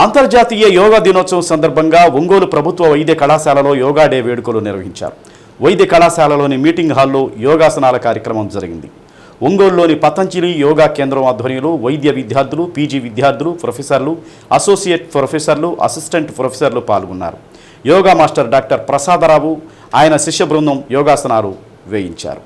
అంతర్జాతీయ యోగా దినోత్సవం సందర్భంగా ఒంగోలు ప్రభుత్వ వైద్య కళాశాలలో యోగా డే వేడుకలు నిర్వహించారు. వైద్య కళాశాలలోని మీటింగ్ హాల్లో యోగాసనాల కార్యక్రమం జరిగింది. ఒంగోలులోని పతంజలి యోగా కేంద్రం ఆధ్వర్యంలో వైద్య విద్యార్థులు పీజీ విద్యార్థులు ప్రొఫెసర్లు అసోసియేట్ ప్రొఫెసర్లు అసిస్టెంట్ ప్రొఫెసర్లు పాల్గొన్నారు. యోగా మాస్టర్ డాక్టర్ ప్రసాదరావు ఆయన శిష్య బృందం యోగాసనాలు వేయించారు.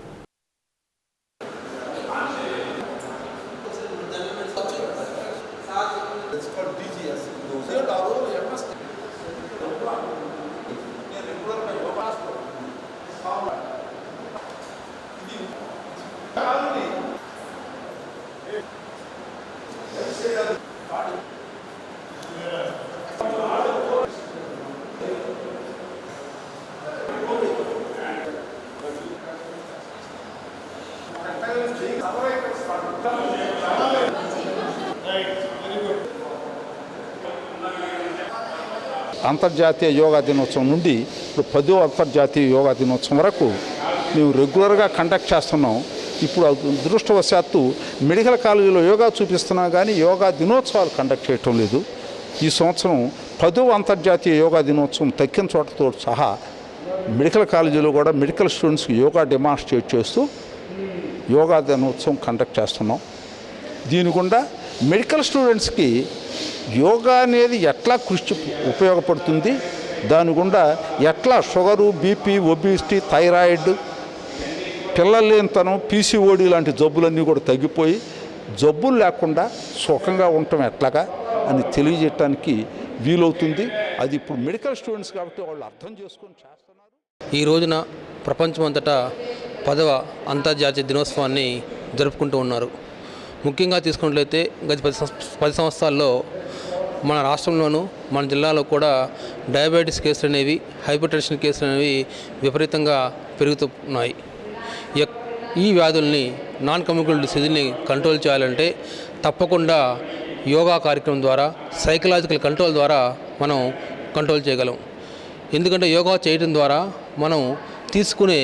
అంతర్జాతీయ యోగా దినోత్సవం నుండి ఇప్పుడు పదో అంతర్జాతీయ యోగా దినోత్సవం వరకు మేము రెగ్యులర్గా కండక్ట్ చేస్తున్నాం. ఇప్పుడు దురదృష్టవశాత్తు మెడికల్ కాలేజీలో యోగా చూపిస్తున్నా కానీ యోగా దినోత్సవాలు కండక్ట్ చేయటం లేదు. ఈ సంవత్సరం పదో అంతర్జాతీయ యోగా దినోత్సవం తక్కిన చోటతో సహా మెడికల్ కాలేజీలో కూడా మెడికల్ స్టూడెంట్స్కి యోగా డెమాన్స్ట్రేట్ చేస్తూ యోగా దినోత్సవం కండక్ట్ చేస్తున్నాం. దీని గుండా మెడికల్ స్టూడెంట్స్కి యోగా అనేది ఎట్లా కృషి ఉపయోగపడుతుంది దాని గుండా ఎట్లా షుగరు బీపీ ఒబిసిటీ థైరాయిడ్ పిల్లలేనితనం పీసీఓడి లాంటి జబ్బులన్నీ కూడా తగ్గిపోయి జబ్బులు లేకుండా సుఖంగా ఉండటం ఎట్లాగా అని తెలియజేయటానికి వీలవుతుంది. అది ఇప్పుడు మెడికల్ స్టూడెంట్స్ కాబట్టి వాళ్ళు అర్థం చేసుకొని చేస్తున్నారు. ఈ రోజున ప్రపంచమంతటా పదవ అంతర్జాతీయ దినోత్సవాన్ని జరుపుకుంటూ ఉన్నారు. ముఖ్యంగా తీసుకున్నట్లయితే గత పది పది సంవత్సరాల్లో మన రాష్ట్రంలోనూ మన జిల్లాలో కూడా డయాబెటీస్ కేసులు అనేవి హైపర్ టెన్షన్ కేసులు అనేవి విపరీతంగా పెరుగుతున్నాయి ఎక్- ఈ వ్యాధుల్ని నాన్ కమ్యూనికల్ డిసీజ్ని కంట్రోల్ చేయాలంటే తప్పకుండా యోగా కార్యక్రమం ద్వారా సైకలాజికల్ కంట్రోల్ ద్వారా మనం కంట్రోల్ చేయగలం. ఎందుకంటే యోగా చేయడం ద్వారా మనం తీసుకునే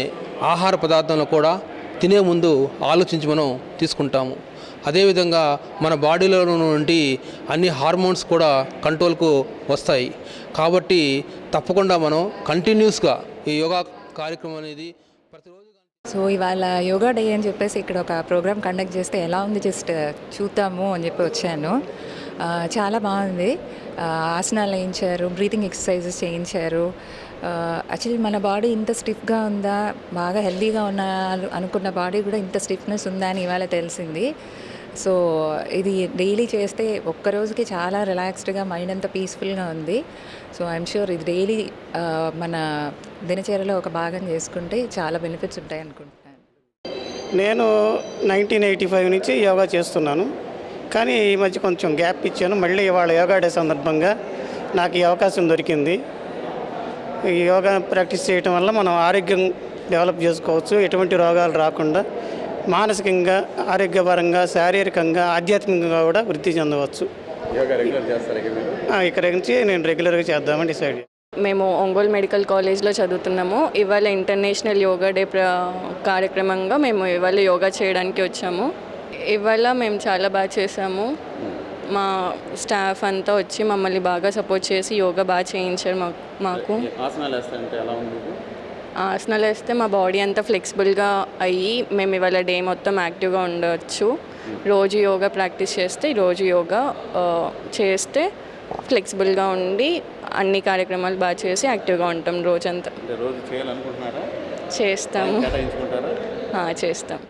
ఆహార పదార్థంలో కూడా తినే ముందు ఆలోచించి మనం తీసుకుంటాము. అదేవిధంగా మన బాడీలో నుండి అన్ని హార్మోన్స్ కూడా కంట్రోల్కు వస్తాయి. కాబట్టి తప్పకుండా మనం కంటిన్యూస్గా ఈ యోగా కార్యక్రమం అనేది ప్రతిరోజు సో ఇవాళ యోగా డే అని చెప్పేసి ఇక్కడ ఒక ప్రోగ్రామ్ కండక్ట్ చేస్తే ఎలా ఉంది జస్ట్ చూద్దాము అని చెప్పి వచ్చాను. చాలా బాగుంది. ఆసనాలు వేయించారు బ్రీతింగ్ ఎక్సర్సైజెస్ చేయించారు. యాక్చువల్లీ మన బాడీ ఇంత స్టిఫ్గా ఉందా బాగా హెల్తీగా ఉన్న అనుకున్న బాడీ కూడా ఇంత స్టిఫ్నెస్ ఉందా అని ఇవాళ తెలిసింది. సో ఇది డైలీ చేస్తే ఒక్క రోజుకి చాలా రిలాక్స్డ్గా మైండ్ అంతా పీస్ఫుల్గా ఉంది. సో ఐఎమ్ షూర్ ఇది డైలీ మన దినచర్యలో ఒక భాగం చేసుకుంటే చాలా బెనిఫిట్స్ ఉంటాయి అనుకుంటున్నాను నేను నైన్టీన్ ఎయిటీ ఫైవ్ నుంచి యోగా చేస్తున్నాను. కానీ ఈ మధ్య కొంచెం గ్యాప్ ఇచ్చాను. మళ్ళీ ఇవాళ యోగా డే సందర్భంగా నాకు ఈ అవకాశం దొరికింది. ఈ యోగా ప్రాక్టీస్ చేయటం వల్ల మనం ఆరోగ్యం డెవలప్ చేసుకోవచ్చు. ఎటువంటి రోగాలు రాకుండా మానసికంగా ఆరోగ్యపరంగా శారీరకంగా ఆధ్యాత్మికంగా కూడా వృద్ధి చెందవచ్చు. ఆ, ఇక్కడ నుంచి నేను రెగ్యులర్గా చేద్దామని డిసైడ్. మేము ఒంగోలు మెడికల్ కాలేజ్లో చదువుతున్నాము. ఇవాళ ఇంటర్నేషనల్ యోగా డే ప్ర కార్యక్రమంగా మేము ఇవాళ యోగా చేయడానికి వచ్చాము. ఇవాళ మేము చాలా బాగా చేసాము మా స్టాఫ్ అంతా వచ్చి మమ్మల్ని బాగా సపోర్ట్ చేసి యోగా బాగా చేయించారు మాకు మాకు. ఆసనాలు వేస్తాయంటే ఎలా ఉంది ఆసనాలు వేస్తే మా బాడీ అంతా ఫ్లెక్సిబుల్గా అయ్యి మేము ఇవాళ డే మొత్తం యాక్టివ్గా ఉండవచ్చు రోజు యోగా ప్రాక్టీస్ చేస్తే రోజు యోగా ఆ, చేస్తే ఫ్లెక్సిబుల్గా ఉండి అన్ని కార్యక్రమాలు బాగా చేసి యాక్టివ్గా ఉంటాం రోజంతా. రోజు చేయాలనుకుంటున్నారా? చేస్తాము. కేటాయించుకుంటారా? ఆ, చేస్తాం.